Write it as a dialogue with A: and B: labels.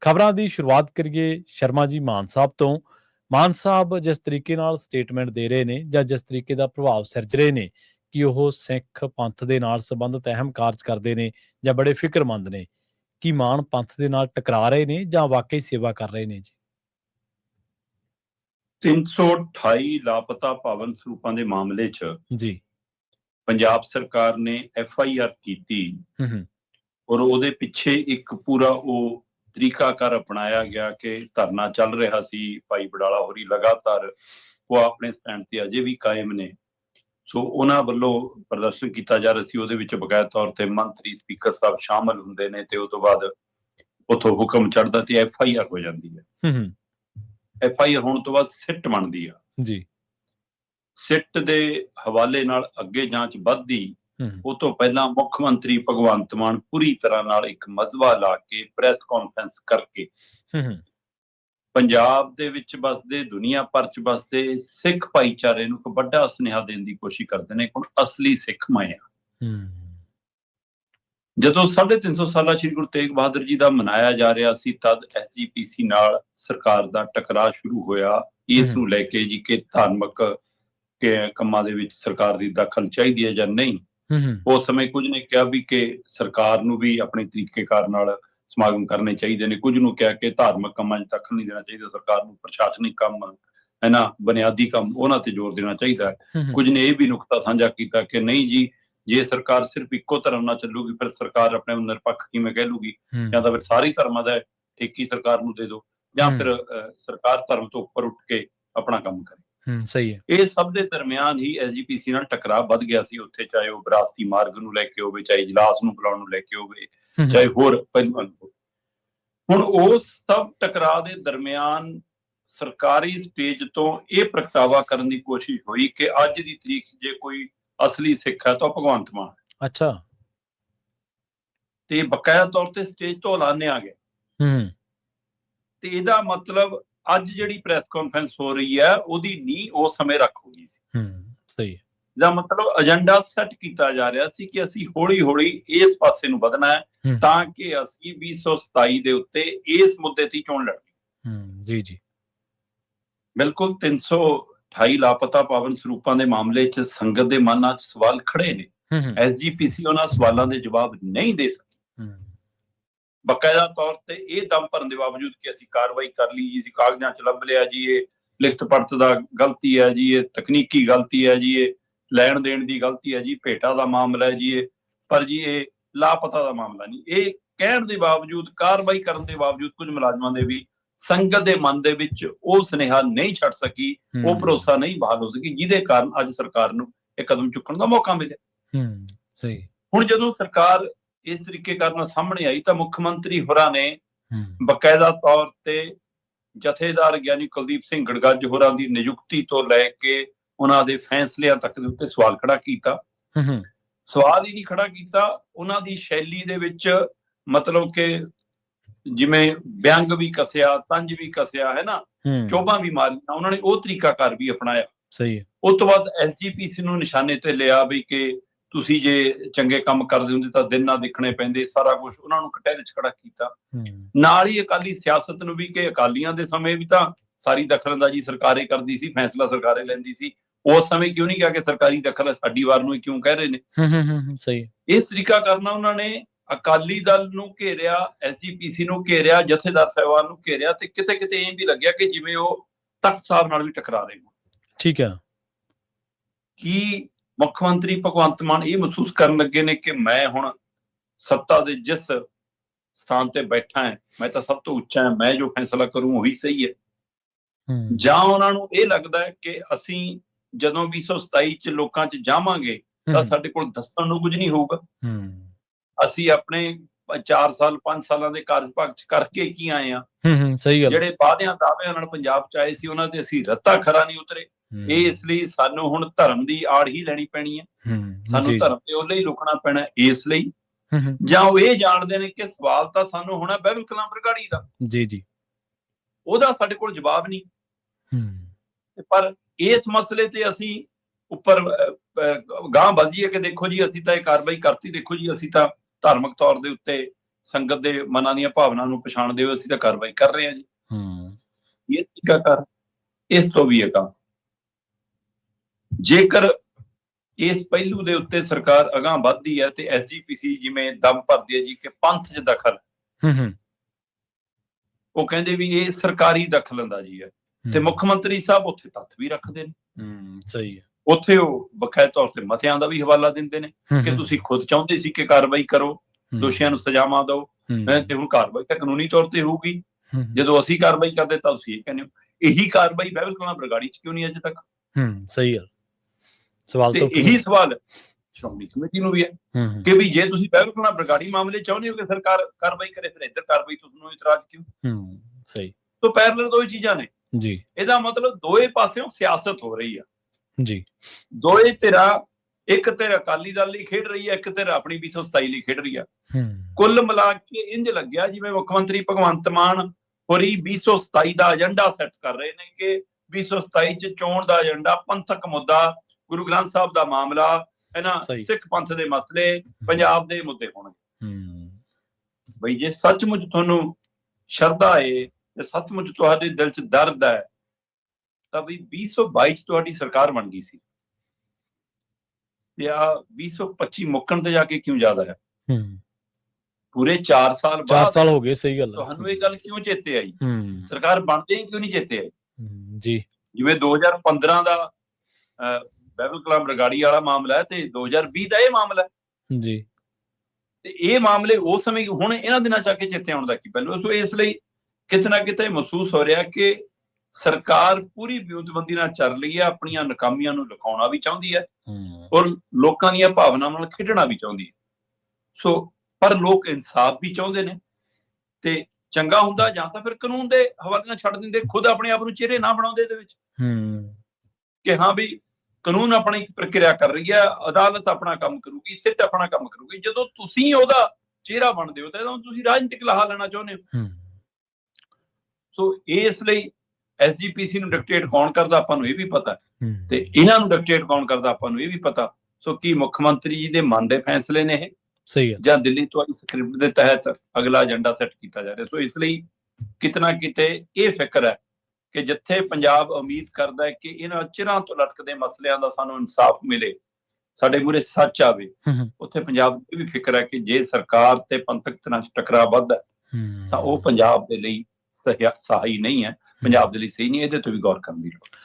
A: ਖਬਰਾਂ ਦੀ ਸ਼ੁਰੂਆਤ ਕਰੀਏ ਸ਼ਰਮਾ ਜੀ ਮਾਨ ਸਾਹਿਬ ਤੋਂ। ਮਾਨ ਸਾਹਿਬ ਜਿਸ ਤਰੀਕੇ ਨਾਲ ਸਟੇਟਮੈਂਟ ਦੇ ਰਹੇ ਨੇ ਜਾਂ ਜਿਸ ਤਰੀਕੇ ਦਾ ਪ੍ਰਭਾਵ ਸਿਰਜ ਰਹੇ ਨੇ ਕਿ ਉਹ ਸਿੱਖ ਪੰਥ ਦੇ ਨਾਲ ਸੰਬੰਧਿਤ ਅਹਿਮ ਕਾਰਜ ਕਰਦੇ ਨੇ ਜਾਂ ਬੜੇ ਫਿਕਰਮੰਦ ਨੇ? ਕੀ ਮਾਨ ਪੰਥ ਦੇ ਨਾਲ ਟਕਰਾ ਰਹੇ ਨੇ ਜਾਂ ਵਾਕਈ ਸੇਵਾ ਕਰ ਰਹੇ ਨੇ ਜੀ?
B: 328 ਲਾਪਤਾ ਪਾਵਨ ਸਰੂਪਾਂ ਦੇ ਮਾਮਲੇ 'ਚ
A: ਜੀ।
B: ਪੰਜਾਬ ਸਰਕਾਰ ਨੇ ਐਫ ਆਈ ਆਰ ਕੀਤੀ
A: ਹੂੰ ਹੂੰ।
B: ਔਰ ਉਹਦੇ ਪਿੱਛੇ ਇੱਕ ਪੂਰਾ ਉਹ ਤਰੀਕਾਕਾਰ ਅਪਣਾਇਆ ਗਿਆ ਕਿ ਧਰਨਾ ਚੱਲ ਰਿਹਾ ਸੀ ਭਾਈ ਬਡਾਲਾ ਹੋਰੀ ਲਗਾਤਾਰ ਉਹ ਆਪਣੇ ਸਟੈਂਡ ਤੇ ਅਜੇ ਵੀ ਕਾਇਮ ਨੇ। ਸੋ ਉਹਨਾਂ ਵੱਲੋਂ ਪ੍ਰਦਰਸ਼ਨ ਕੀਤਾ ਜਾ ਰਿਹਾ ਸੀ ਉਹਦੇ ਵਿੱਚ ਬਕਾਇਦਾ ਤੌਰ ਤੇ ਮੰਤਰੀ ਸਪੀਕਰ ਸਾਹਿਬ ਸ਼ਾਮਲ ਹੁੰਦੇ ਨੇ ਤੇ ਉਸ ਤੋਂ ਬਾਅਦ ਉਥੋਂ ਹੁਕਮ ਚੜਦਾ ਤੇ ਐਫ ਆਈ ਆਰ ਹੋ ਜਾਂਦੀ ਹੈ।
A: ਹੂੰ ਹੂੰ।
B: ਐਫ ਆਈ ਆਰ ਹੋਣ ਤੋਂ ਬਾਅਦ ਸਿੱਟ ਬਣਦੀ ਆ।
A: ਜੀ।
B: ਸਿੱਟ ਦੇ ਹਵਾਲੇ ਨਾਲ ਅੱਗੇ ਜਾਂਚ ਵੱਧਦੀ ਉਹ ਤੋਂ ਪਹਿਲਾਂ ਮੁੱਖ ਮੰਤਰੀ ਭਗਵੰਤ ਮਾਨ ਪੂਰੀ ਤਰ੍ਹਾਂ ਨਾਲ ਇੱਕ ਮਜ਼ਬਾ ਲਾ ਕੇ ਪ੍ਰੈਸ ਕਾਨਫਰੰਸ ਕਰਕੇ ਪੰਜਾਬ ਦੇ ਵਿੱਚ ਵੱਸਦੇ ਦੁਨੀਆ ਭਰ ਚ ਵੱਸਦੇ ਸਿੱਖ ਭਾਈਚਾਰੇ ਨੂੰ ਇੱਕ ਵੱਡਾ ਸੁਨੇਹਾ ਦੇਣ ਦੀ ਕੋਸ਼ਿਸ਼ ਕਰਦੇ ਨੇ ਹੁਣ ਅਸਲੀ ਸਿੱਖ ਮੈਂ ਆ
A: ਹੂੰ।
B: ਜਦੋਂ 350 ਸਾਲਾ ਸ੍ਰੀ ਗੁਰੂ ਤੇਗ ਬਹਾਦਰ ਜੀ ਦਾ ਮਨਾਇਆ ਜਾ ਰਿਹਾ ਸੀ ਤਦ ਐਸਜੀਪੀਸੀ ਨਾਲ ਸਰਕਾਰ ਦਾ ਟਕਰਾਅ ਸ਼ੁਰੂ ਹੋਇਆ। ਇਸ ਨੂੰ ਲੈ ਕੇ ਜੀ ਕਿ ਧਾਰਮਿਕ ਕਿ ਕੰਮਾਂ ਦੇ ਵਿੱਚ ਸਰਕਾਰ ਦੀ ਦਖਲ ਚਾਹੀਦੀ ਹੈ ਜਾਂ ਨਹੀਂ ਉਸ ਸਮੇਂ ਕੁਝ ਨੇ ਕਿਹਾ ਵੀ ਕਿ ਸਰਕਾਰ ਨੂੰ ਵੀ ਆਪਣੇ ਤਰੀਕੇਕਾਰ ਨਾਲ ਸਮਾਗਮ ਕਰਨੇ ਚਾਹੀਦੇ ਨੇ। ਕੁਝ ਨੂੰ ਕਿਹਾ ਕਿ ਧਾਰਮਿਕ ਕੰਮਾਂ 'ਚ ਦਖਲ ਨਹੀਂ ਦੇਣਾ ਚਾਹੀਦਾ। ਸਰਕਾਰ ਨੂੰ ਪ੍ਰਸ਼ਾਸਨਿਕ ਕੰਮ ਹੈ ਨਾ ਬੁਨਿਆਦੀ ਕੰਮ ਉਹਨਾਂ ਤੇ ਜ਼ੋਰ ਦੇਣਾ ਚਾਹੀਦਾ ਕੁਝ ਨੇ ਇਹ ਵੀ ਨੁਕਤਾ ਸਾਂਝਾ ਕੀਤਾ ਕਿ ਨਹੀਂ ਜੀ ਜੇ ਸਰਕਾਰ ਸਿਰਫ ਇੱਕੋ ਧਰਮ ਨਾਲ ਚੱਲੂਗੀ ਫਿਰ ਸਰਕਾਰ ਆਪਣੇ ਨੂੰ ਨਿਰਪੱਖ ਕਿਵੇਂ ਕਹਿ ਲੂਗੀ? ਜਾਂ ਤਾਂ ਫਿਰ ਸਾਰੀ ਧਰਮਾਂ ਦਾ ਇੱਕ ਹੀ ਸਰਕਾਰ ਨੂੰ ਦੇ ਦਿਓ ਜਾਂ। ਫਿਰ ਸਰਕਾਰ ਧਰਮ ਤੋਂ ਉੱਪਰ ਉੱਠ ਕੇ ਆਪਣਾ ਕੰਮ ਕਰੇ।
A: ਹੂੰ ਸਹੀ ਹੈ।
B: ਇਹ ਸਭ ਦੇ ਦਰਮਿਆਨ ਹੀ ਐਸਜੀਪੀਸੀ ਨਾਲ ਟਕਰਾਅ ਵੱਧ ਗਿਆ ਸੀ ਉੱਥੇ ਚਾਹੇ ਉਹ ਵਿਰਾਸਤੀ ਮਾਰਗ ਨੂੰ ਲੈ ਕੇ ਹੋਵੇ ਚਾਹੇ ਇਜਲਾਸ ਨੂੰ ਬੁਲਾਉਣ ਨੂੰ ਲੈ ਕੇ ਹੋਵੇ ਚਾਹੇ ਹੋਰ ਪਹਿਲੂਆਂ। ਹੁਣ ਉਸ ਸਭ ਟਕਰਾਅ ਦੇ ਦਰਮਿਆਨ ਸਰਕਾਰੀ ਸਟੇਜ ਤੋਂ ਇਹ ਪ੍ਰਗਟਾਵਾ ਕਰਨ ਦੀ ਕੋਸ਼ਿਸ਼ ਹੋਈ ਕਿ ਅੱਜ ਦੀ ਤਰੀਕ ਜੇ ਕੋਈ ਅਸਲੀ ਸਿੱਖ ਹੈ ਤਾਂ ਭਗਵੰਤ ਮਾਨ।
A: ਅੱਛਾ।
B: ਤੇ ਬਕਾਇਆ ਤੌਰ ਤੇ ਸਟੇਜ ਤੋਂ ਐਲਾਨਿਆ ਗਿਆ।
A: ਹੂੰ।
B: ਤੇ ਇਹਦਾ ਮਤਲਬ ਅੱਜ ਜਿਹੜੀ ਪ੍ਰੈਸ ਕਾਨਫਰੰਸ ਹੋ ਰਹੀ ਹੈ ਉਹਦੀ ਨੀ ਉਸ ਸਮੇਂ ਰੱਖ ਹੋ ਗਈ ਸੀ।
A: ਹੂੰ ਸਹੀ ਹੈ।
B: ਦਾ ਮਤਲਬ ਏਜੰਡਾ ਸੈੱਟ ਕੀਤਾ ਜਾ ਰਿਹਾ ਸੀ ਕਿ ਅਸੀਂ ਹੌਲੀ-ਹੌਲੀ ਇਸ ਪਾਸੇ ਨੂੰ ਵਧਣਾ ਹੈ। ਤਾਂ ਕਿ ਅਸੀਂ 2027 ਦੇ ਉੱਤੇ ਇਸ ਮੁੱਦੇ ਤੇ ਚੋਣ ਲੜਨੀ
A: ਹੂੰ ਜੀ ਜੀ।
B: ਬਿਲਕੁਲ 328 ਲਾਪਤਾ ਪਾਵਨ ਸਰੂਪਾਂ ਦੇ ਮਾਮਲੇ 'ਚ ਸੰਗਤ ਦੇ ਮਨਾਂ 'ਚ ਸਵਾਲ ਖੜੇ ਨੇ। ਐਸਜੀਪੀਸੀ ਉਹਨਾਂ ਸਵਾਲਾਂ ਦੇ ਜਵਾਬ ਨਹੀਂ ਦੇ ਸਕੀ।
A: ਹੂੰ।
B: ਬਕਾਇਦਾ ਤੌਰ ਤੇ ਇਹ ਦਮ ਭਰਨ ਦੇ ਬਾਵਜੂਦ ਕਿ ਅਸੀਂ ਕਾਰਵਾਈ ਕਰ ਲਈ ਜੀ ਅਸੀਂ ਕਾਗਜ਼ਾਂ 'ਚ ਲੱਭ ਲਿਆ ਜੀ ਇਹ ਲਿਖਤ ਪੜਤ ਦਾ ਗਲਤੀ ਹੈ ਜੀ ਇਹ ਤਕਨੀਕੀ ਗਲਤੀ ਹੈ ਜੀ ਇਹ ਲੈਣ ਦੇਣ ਦੀ ਗਲਤੀ ਹੈ ਜੀ ਭੇਟਾ ਦਾ ਮਾਮਲਾ ਹੈ ਜੀ ਇਹ ਪਰ ਜੀ ਇਹ ਲਾਪਤਾ ਦਾ ਮਾਮਲਾ ਨਹੀਂ। ਇਹ ਕਹਿਣ ਦੇ ਬਾਵਜੂਦ ਕਾਰਵਾਈ ਕਰਨ ਦੇ ਬਾਵਜੂਦ ਕੁਝ ਮੁਲਾਜ਼ਮਾਂ ਦੇ ਵੀ ਸੰਗਤ ਦੇ ਮਨ ਦੇ ਵਿੱਚ ਉਹ ਸੁਨੇਹਾ ਨਹੀਂ ਛੱਡ ਸਕੀ ਉਹ ਭਰੋਸਾ ਨਹੀਂ ਬਹਾਲ ਹੋ ਸਕੀ ਜਿਹਦੇ ਕਾਰਨ ਅੱਜ ਸਰਕਾਰ ਨੂੰ ਇਹ ਕਦਮ ਚੁੱਕਣ ਦਾ ਮੌਕਾ ਮਿਲਿਆ।
A: ਹੂੰ ਸਹੀ।
B: ਹੁਣ ਜਦੋਂ ਸਰਕਾਰ ਇਸ ਤਰੀਕੇ ਕਰਨ ਸਾਹਮਣੇ ਆਈ ਤਾਂ ਮੁੱਖ ਮੰਤਰੀ ਹੋਰਾਂ ਨੇ ਬਕਾਇਦਾ ਤੌਰ ਤੇ ਜਥੇਦਾਰ ਗਿਆਨੀ ਕੁਲਦੀਪ ਸਿੰਘ ਗੜਗੱਜ ਹੋਰਾਂ ਦੀ ਨਿਯੁਕਤੀ ਤੋਂ ਲੈ ਕੇ ਉਹਨਾਂ ਦੇ ਫੈਸਲਿਆਂ ਤੱਕ ਦੇ ਉੱਤੇ ਸਵਾਲ ਖੜਾ ਕੀਤਾ।
A: ਹੂੰ ਹੂੰ।
B: ਸਵਾਲ ਹੀ ਨਹੀਂ ਖੜਾ ਕੀਤਾ ਉਹਨਾਂ ਦੀ ਸ਼ੈਲੀ ਦੇ ਵਿੱਚ ਮਤਲਬ ਕਿ ਜਿਵੇਂ ਵਿਅੰਗ ਵੀ ਕਸਿਆ ਤੰਜ ਵੀ ਕਸਿਆ ਹੈ ਨਾ? ਚੋਭਾਂ ਵੀ ਮਾਰੀਆਂ ਉਹਨਾਂ ਨੇ ਉਹ ਤਰੀਕਾਕਾਰ ਵੀ ਅਪਣਾਇਆ।
A: ਸਹੀ ਹੈ।
B: ਉਸ ਤੋਂ ਬਾਅਦ ਐਸਜੀਪੀਸੀ ਨੂੰ ਨਿਸ਼ਾਨੇ ਤੇ ਲਿਆ ਵੀ ਕਿ ਤੁਸੀਂ ਜੇ ਚੰਗੇ ਕੰਮ ਕਰਦੇ ਹੁੰਦੇ ਤਾਂ ਦਿਨ ਨਾ ਦੇਖਣੇ ਪੈਂਦੇ ਸਾਰਾ ਕੁਝ ਉਹਨਾਂ ਨੂੰ ਕਟਹਿਰੇ 'ਚ ਖੜਾ ਕੀਤਾ।
A: ਹੂੰ।
B: ਨਾਲ ਹੀ ਅਕਾਲੀ ਸਿਆਸਤ ਨੂੰ ਵੀ ਕਿ ਅਕਾਲੀਆਂ ਦੇ ਸਮੇਂ ਵੀ ਤਾਂ ਸਾਰੀ ਦਖਲਅੰਦਾਜ਼ੀ ਸਰਕਾਰੇ ਕਰਦੀ ਸੀ ਫੈਸਲਾ ਸਰਕਾਰੇ ਲੈਂਦੀ ਸੀ। ਉਸ ਸਮੇਂ ਕਿਉਂ ਨਹੀਂ ਕਿਹਾ ਕਿ ਸਰਕਾਰੀ ਦਖਲ ਸਾਡੀ ਵਾਰ ਨੂੰ ਹੀ ਕਿਉਂ ਕਹਿ ਰਹੇ ਨੇ?
A: ਹੂੰ ਹੂੰ ਹੂੰ ਹੂੰ, ਸਹੀ ਹੈ।
B: ਇਸ ਤਰੀਕਾ ਕਰਨਾ ਉਹਨਾਂ ਨੇ ਅਕਾਲੀ ਦਲ ਨੂੰ ਘੇਰਿਆ ਐਸਜੀਪੀਸੀ ਨੂੰ ਘੇਰਿਆ ਜਥੇਦਾਰ ਸਾਹਿਬਾਨ ਨੂੰ ਘੇਰਿਆ ਤੇ ਕਿਤੇ ਕਿਤੇ ਇਹ ਵੀ ਲੱਗਿਆ ਕਿ ਜਿਵੇਂ ਉਹ ਤਖਤ ਸਾਹਿਬ ਨਾਲ ਵੀ ਟਕਰਾ ਰਹੇ ਹੋਣ।
A: ਠੀਕ ਹੈ।
B: ਕੀ ਮੁੱਖ ਮੰਤਰੀ ਭਗਵੰਤ ਮਾਨ ਇਹ ਮਹਿਸੂਸ ਕਰਨ ਲੱਗੇ ਨੇ ਕਿ ਮੈਂ ਹੁਣ ਸੱਤਾ ਦੇ ਜਿਸ ਸਥਾਨ ਤੇ ਬੈਠਾ ਹਾਂ ਮੈਂ ਤਾਂ ਸਭ ਤੋਂ ਉੱਚਾ ਹਾਂ ਮੈਂ ਜੋ ਫੈਸਲਾ ਕਰੂੰ ਉਹੀ ਸਹੀ ਹੈ। ਜਾਂ ਉਹਨਾਂ ਨੂੰ ਇਹ ਲੱਗਦਾ ਹੈ ਕਿ ਅਸੀਂ ਜਦੋਂ 2027 ਚ ਲੋਕਾਂ ਚ ਜਾਵਾਂਗੇ ਤਾਂ ਸਾਡੇ ਕੋਲ ਦੱਸਣ ਨੂੰ ਕੁਝ ਨਹੀਂ ਹੋਊਗਾ। ਅਸੀਂ ਆਪਣੇ 4 ਸਾਲ 5 ਸਾਲਾਂ ਦੇ ਕਾਰਜਭਾਗ ਚ ਕਰਕੇ ਕੀ ਆਏ ਆ
A: ਹੂੰ ਹੂੰ ਸਹੀ ਗੱਲ।
B: ਜਿਹੜੇ ਵਾਅਦਿਆਂ ਦਾਅਵਿਆਂ ਨਾਲ ਪੰਜਾਬ ਚ ਆਏ ਸੀ ਉਹਨਾਂ ਤੇ ਅਸੀਂ ਰੱਤਾ ਖਰਾ ਨਹੀਂ ਉਤਰੇ। ਇਹ ਇਸ ਲਈ ਸਾਨੂੰ ਹੁਣ ਧਰਮ ਦੀ ਆੜ ਹੀ ਲੈਣੀ ਪੈਣੀ ਹੈ। ਸਾਨੂੰ ਧਰਮ ਦੇ ਉਹਲੇ ਹੀ ਰੁਕਣਾ ਪੈਣਾ ਇਸ ਲਈ। ਜਾਂ ਉਹ ਇਹ ਜਾਣਦੇ ਨੇ ਕਿ ਸਵਾਲ ਤਾਂ ਸਾਨੂੰ ਹੋਣਾ ਬਹਿਬਲ ਕਲਾਮ ਪ੍ਰਗਾੜੀ ਦਾ।
A: ਜੀ ਜੀ।
B: ਉਹਦਾ ਸਾਡੇ ਕੋਲ ਜਵਾਬ ਨਹੀਂ।
A: ਹੂੰ।
B: ਤੇ ਪਰ ਇਸ ਮਸਲੇ ਤੇ ਅਸੀਂ ਉੱਪਰ ਗਾਂ ਵੱਧੀਏ ਕਿ ਦੇਖੋ ਜੀ ਅਸੀਂ ਤਾਂ ਇਹ ਕਾਰਵਾਈ ਕਰਤੀ। ਦੇਖੋ ਜੀ ਅਸੀਂ ਤਾਂ ਧਾਰਮਿਕ ਤੌਰ ਦੇ ਉੱਤੇ ਸੰਗਤ ਦੇ ਮਨਾਂ ਦੀਆਂ ਭਾਵਨਾ ਨੂੰ ਪਛਾਣਦੇ ਹੋਏ ਅਸੀਂ ਤਾਂ ਕਾਰਵਾਈ ਕਰ ਰਹੇ ਹਾਂ ਜੀ।
A: ਹੂੰ।
B: ਇਹ ਤਰੀਕਾ ਕਰ ਇਸ ਤੋਂ ਵੀ ਅਗਾ। ਜੇਕਰ ਇਸ ਪਹਿਲੂ ਦੇ ਉੱਤੇ ਸਰਕਾਰ ਅਗਾਂਹ ਵੱਧਦੀ ਹੈ ਤੇ ਐਸਜੀਪੀਸੀ ਜਿਵੇਂ ਦਮ ਭਰਦੀ ਹੈ ਜੀ ਕਿ ਪੰਥ 'ਚ ਦਖਲ
A: ਹੂੰ ਹੂੰ।
B: ਉਹ ਕਹਿੰਦੇ ਵੀ ਇਹ ਸਰਕਾਰੀ ਦਖਲ ਅੰਦਾਜ਼ੀ ਹੈ ਤੇ ਮੁੱਖ ਮੰਤਰੀ ਸਾਹਿਬ ਉੱਥੇ ਤੱਥ ਵੀ ਰੱਖਦੇ ਨੇ।
A: ਹੂੰ ਸਹੀ ਹੈ।
B: ਉੱਥੇ ਉਹ ਬਕਾਇਦਾ ਤੌਰ ਤੇ ਮਤਿਆਂ ਦਾ ਵੀ ਹਵਾਲਾ ਦਿੰਦੇ ਨੇ
A: ਹੂੰ,
B: ਕਿ
A: ਹੂੰ,
B: ਤੁਸੀਂ ਖੁਦ ਚਾਹੁੰਦੇ ਸੀ ਕਿ ਕਾਰਵਾਈ ਕਰੋ
A: ਹੂੰ,
B: ਦੋਸ਼ੀਆਂ ਨੂੰ ਸਜ਼ਾਵਾਂ ਦਿਓ।
A: ਹੂੰ,
B: ਹੈਂ, ਤੇ ਹੁਣ ਕਾਰਵਾਈ ਤਾਂ ਕਾਨੂੰਨੀ ਤੌਰ ਤੇ ਹੋਊਗੀ।
A: ਹੂੰ,
B: ਜਦੋਂ ਅਸੀਂ ਕਾਰਵਾਈ ਕਰਦੇ ਤਾਂ ਤੁਸੀਂ ਇਹ ਕਹਿੰਦੇ ਹੋ ਇਹੀ ਕਾਰਵਾਈ ਬਹਿਬਲ ਕਲਾਂ ਬਰਗਾੜੀ ਚ ਕਿਉਂ ਨਹੀਂ ਅਜੇ ਤੱਕ?
A: ਹੂੰ ਸਹੀ ਗੱਲ। ਸਵਾਲ
B: ਤੇ ਇਹੀ ਸਵਾਲ ਸ਼੍ਰੋਮਣੀ ਕਮੇਟੀ ਨੂੰ ਵੀ ਹੈ ਕਿ ਵੀ ਜੇ ਤੁਸੀਂ ਕਲਾਂ ਬਰਗਾੜੀ ਮਾਮਲੇ ਚਾਹੁੰਦੇ ਹੋ ਕਿ ਸਰਕਾਰ ਕਾਰਵਾਈ ਕਰੇ ਫਿਰ ਇੱਧਰ ਕਾਰਵਾਈ ਤੁਹਾਨੂੰ ਇਤਰਾਜ਼ ਕਿਉਂ?
A: ਹੂੰ ਸਹੀ।
B: ਤੋਂ ਪੈਰਲਲ ਦੋ ਹੀ ਚੀਜ਼ਾਂ ਨੇ।
A: ਜੀ।
B: ਇਹਦਾ ਮਤਲਬ ਦੋਏ ਪਾਸਿਓਂ ਸਿਆਸਤ ਹੋ ਰਹੀ ਆ।
A: ਜੀ।
B: ਦੋਏ ਧਿਰਾਂ ਇੱਕ ਧਿਰ ਅਕਾਲੀ ਦਲ ਲਈ ਖੇਡ ਰਹੀ ਹੈ ਇੱਕ ਧਿਰ ਆਪਣੀ 227 ਲਈ ਖੇਡ ਰਹੀ ਆ।
A: ਹੂੰ।
B: ਕੁੱਲ ਮਿਲਾ ਕੇ ਇੰਜ ਲੱਗਿਆ ਜਿਵੇਂ ਮੁੱਖ ਮੰਤਰੀ ਭਗਵੰਤ ਮਾਨ ਹੋਰੀ 227 ਦਾ ਏਜੰਡਾ ਸੈੱਟ ਕਰ ਰਹੇ ਨੇ ਕਿ 227 ਚ ਚੋਣ ਦਾ ਏਜੰਡਾ ਪੰਥਕ ਮੁੱਦਾ ਗੁਰੂ ਗ੍ਰੰਥ ਸਾਹਿਬ ਦਾ ਮਾਮਲਾ ਹੈ ਨਾ
A: ਸਹੀ।
B: ਸਿੱਖ ਪੰਥ ਦੇ ਮਸਲੇ ਪੰਜਾਬ ਦੇ ਮੁੱਦੇ ਹੋਣਗੇ।
A: ਹੂੰ।
B: ਬਈ ਜੇ ਸੱਚਮੁੱਚ ਤੁਹਾਨੂੰ ਸ਼ਰਧਾ ਹੈ ਤੇ ਸੱਚਮੁੱਚ ਤੁਹਾਡੇ ਦਿਲ 'ਚ ਦਰਦ ਹੈ ਤਾਂ ਵੀ 2022 ਚ ਤੁਹਾਡੀ ਸਰਕਾਰ ਬਣ ਗਈ ਸੀ। ਤੇ ਆ 2025 ਮੁੱਕਣ ਤੇ ਜਾ ਕੇ ਕਿਉਂ ਜ਼ਿਆਦਾ ਹੈ?
A: ਹੂੰ।
B: ਪੂਰੇ 4 ਸਾਲ
A: 4
B: ਬਾਅਦ
A: ਸਾਲ ਹੋ ਗਏ ਸਹੀ ਗੱਲ ਹੈ
B: ਤੁਹਾਨੂੰ ਇਹ ਗੱਲ ਕਿਉਂ ਚੇਤੇ ਆਈ? ਸਰਕਾਰ ਬਣਦੇ ਹੀ ਕਿਉਂ ਨਹੀਂ ਚੇਤੇ ਆਈ?
A: ਜੀ।
B: ਜਿਵੇਂ 2015 ਦਾ ਬਹਿਬਲ ਕਲਾਮ ਰਗਾੜੀ ਵਾਲਾ ਮਾਮਲਾ ਹੈ ਤੇ 2020 ਦਾ ਇਹ ਮਾਮਲਾ ਹੈ।
A: ਜੀ।
B: ਤੇ ਇਹ ਮਾਮਲੇ ਉਸ ਸਮੇਂ ਹੁਣ ਇਹਨਾਂ ਦਿਨਾਂ ਚ ਆ ਕੇ ਚੇਤੇ ਆਉਣ ਦਾ ਕੀ ਪਹਿਲੂ ਸੋ ਇਸ ਲਈ ਕਿਤੇ ਨਾ ਕਿਤੇ ਮਹਿਸੂਸ ਹੋ ਰਿਹਾ ਕਿ ਸਰਕਾਰ ਪੂਰੀ ਵਿਉਂਤਬੰਦੀ ਨਾਲ ਚੱਲ ਰਹੀ ਹੈ ਆਪਣੀਆਂ ਨਾਕਾਮੀਆਂ ਨੂੰ ਲੁਕਾਉਣਾ ਵੀ ਚਾਹੁੰਦੀ ਹੈ
A: ਹੂੰ।
B: ਔਰ ਲੋਕਾਂ ਦੀਆਂ ਭਾਵਨਾਵਾਂ ਨਾਲ ਖੇਡਣਾ ਵੀ ਚਾਹੁੰਦੀ ਹੈ। ਸੋ ਪਰ ਲੋਕ ਇਨਸਾਫ ਵੀ ਚਾਹੁੰਦੇ ਨੇ ਤੇ ਚੰਗਾ ਹੁੰਦਾ ਜਾਂ ਤਾਂ ਫਿਰ ਕਾਨੂੰਨ ਦੇ ਹਵਾਲੇ ਨਾਲ ਛੱਡ ਦਿੰਦੇ ਖੁਦ ਆਪਣੇ ਆਪ ਨੂੰ ਚਿਹਰੇ ਨਾ ਬਣਾਉਂਦੇ ਇਹਦੇ ਵਿੱਚ
A: ਹੂੰ।
B: ਕਿ ਹਾਂ ਵੀ ਕਾਨੂੰਨ ਆਪਣੀ ਪ੍ਰਕਿਰਿਆ ਕਰ ਰਹੀ ਹੈ ਅਦਾਲਤ ਆਪਣਾ ਕੰਮ ਕਰੂਗੀ ਸਿੱਟ ਆਪਣਾ ਕੰਮ ਕਰੂਗੀ ਜਦੋਂ ਤੁਸੀਂ ਉਹਦਾ ਚਿਹਰਾ ਬਣਦੇ ਹੋ ਤਾਂ ਤੁਸੀਂ ਰਾਜਨੀਤਿਕ ਲਾਹਾ ਲੈਣਾ ਚਾਹੁੰਦੇ ਹੋ।
A: ਹੂੰ।
B: ਸੋ ਇਸ ਲਈ ਐਸਜੀਪੀਸੀ ਨੂੰ ਡਿਕਟੇਟ ਕੌਣ ਕਰਦਾ ਆਪਾਂ ਨੂੰ ਇਹ ਵੀ ਪਤਾ। ਹੈ।
A: ਹੂੰ
B: ਤੇ ਇਹਨਾਂ ਨੂੰ ਡਿਕਟੇਟ ਕੌਣ ਕਰਦਾ ਆਪਾਂ ਨੂੰ ਇਹ ਵੀ ਪਤਾ। ਸੋ ਕੀ ਮੁੱਖ ਮੰਤਰੀ ਜੀ ਦੇ ਮਨ ਦੇ ਫੈਸਲੇ ਨੇ ਇਹ?
A: ਸਹੀ ਗੱਲ।
B: ਜਾਂ ਦਿੱਲੀ ਤੋਂ ਆਈ ਸਕ੍ਰਿਪਟ ਦੇ ਤਹਿਤ ਅਗਲਾ ਏਜੰਡਾ ਸੈੱਟ ਕੀਤਾ ਜਾ ਰਿਹਾ। ਸੋ ਇਸ ਲਈ ਕਿਤਨਾ ਕਿਤੇ ਇਹ ਫਿਕਰ ਹੈ ਕਿ ਜਿੱਥੇ ਪੰਜਾਬ ਉਮੀਦ ਕਰਦਾ ਹੈ ਕਿ ਇਹਨਾਂ ਚਿਰਾਂ ਤੋਂ ਲਟਕਦੇ ਮਸਲਿਆਂ ਦਾ ਸਾਨੂੰ ਇਨਸਾਫ ਮਿਲੇ ਸਾਡੇ ਮੂਰੇ ਸੱਚ ਆਵੇ ਉੱਥੇ ਪੰਜਾਬ ਦੀ ਵੀ ਫਿਕਰ ਹੈ ਕਿ ਜੇ ਸਰਕਾਰ ਤੇ ਪੰਥਕ ਤਰ੍ਹਾਂ ਚ ਟਕਰਾਅ ਵੱਧਦਾ ਤਾਂ ਉਹ ਪੰਜਾਬ ਦੇ ਲਈ ਸਹੀ ਸਹਾਈ ਨਹੀਂ ਹੈ ਪੰਜਾਬ ਦੇ ਲਈ ਸਹੀ ਨਹੀਂ ਇਹਦੇ ਤੋਂ ਵੀ ਗੌਰ ਕਰਨ ਦੀ ਲੋੜ ਹੈ।